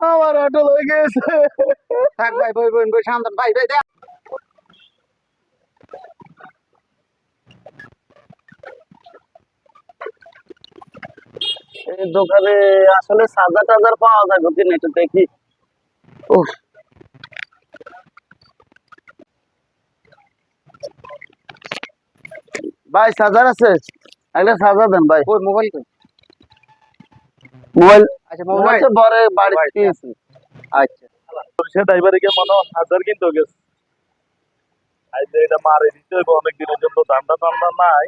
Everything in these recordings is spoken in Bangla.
আমার? অটো লই গেছে। থাক ভাই বই বই বই শান্তন ভাই ভাই দেখ। এই দোকানে আসলে সাজা টাজার পাওয়া যায় কিনা একটু দেখি? উফ। ভাই সাজার আছে? একটা সাজা দেন ভাই। ওই মোবাইল কই? মোবাইল আচ্ছা মোবাইল তো বড় বাড়িতে আছে। আচ্ছা। সে ড্রাইভারকে মনে হয় হাজার কিনতে গেছে আইতে এটা মারে দিতে হইব অনেক দিনের জন্য ধান্দা ধান্দা নাই।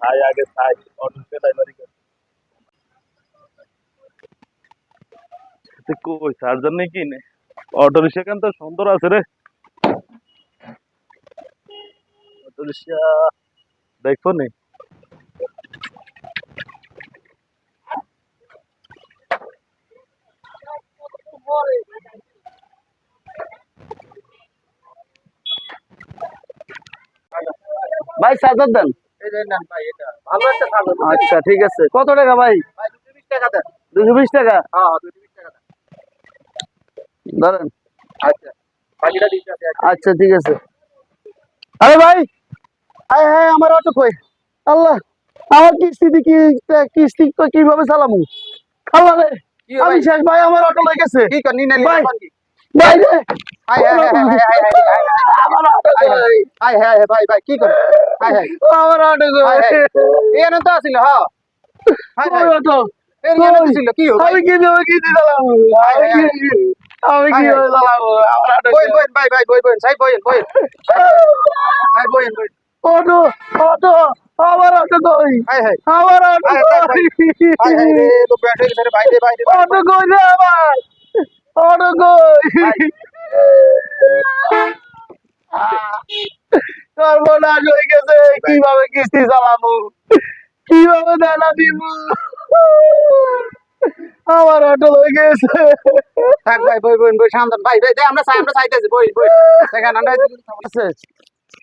তাই আগে তাই অটো সে ড্রাইভারকে কই চার্জার নেই কিনে? অটো রিক্সা কেন তো সুন্দর আছে রে। দেখো নি। ভাই সাজার দেন। আচ্ছা ঠিক আছে। কত টাকা ভাই? ভাই 220 টাকা দুশো বিশ টাকা? হ্যাঁ 220 টাকা দেন। ধরেন। আচ্ছা। আছে আচ্ছা ঠিক আছে। আরে ভাই! আয় হ্যাঁ আমার অটো কই আল্লাহ আমার কিস্তি কি কিস্তি কই কীভাবে চালামু আল্লাহ রে কি আমি শেষ ভাই আমার অটো লই গেছে কি কর নি নালি ভাই। কি ভাই রে hi hi hi hi hi hi আমার অটো হাই কই হাই হাই হাই ভাই ভাই কি করে হাই হাই আমার অটো কই এনে তো আছিল হ্যাঁ হাই হাই অটো এনে তো ছিল কি আমি কীভাবে কিস্তি চালামু হাই, হাই, আমি কি- আমি চালামু আমার অটো বই বই ভাই ভাই বই বই সাই বই বই হাই বই বই অটো অটো অটো কই অটো গেছে ভাই ভাই অটো কই রে আমার। অটো কই সর্বনাশ হয়ে গেছে কীভাবে কিস্তি চালাবো? কীভাবে দেনা দিব? আমার অটো হয়ে গেছে। থাক ভাই বই বই বই শান্তন ভাই ভাই দে আমরা চাই আমরা চাইতেছি বই বই। দেখেন আমরা আছে?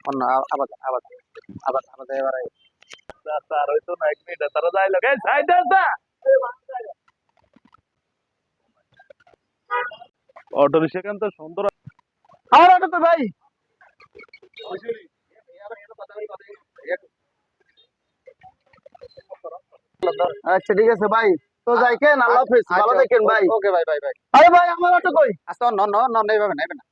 অন্য আবার। আবার আবার আবার এবারে তার হয়তো না এক মিনিট তারা যাই লাগে সাইড দা অটো রিক্সা কেন তো সুন্দর আমার অটো তো ভাই আচ্ছা ঠিক আছে ভাই তো যাই কেন আল্লাহ হাফেজ ভালো দেখেন ভাই ওকে ভাই ভাই ভাই আরে ভাই আমার অটো কই আচ্ছা ন ন ন নেবে নেবে না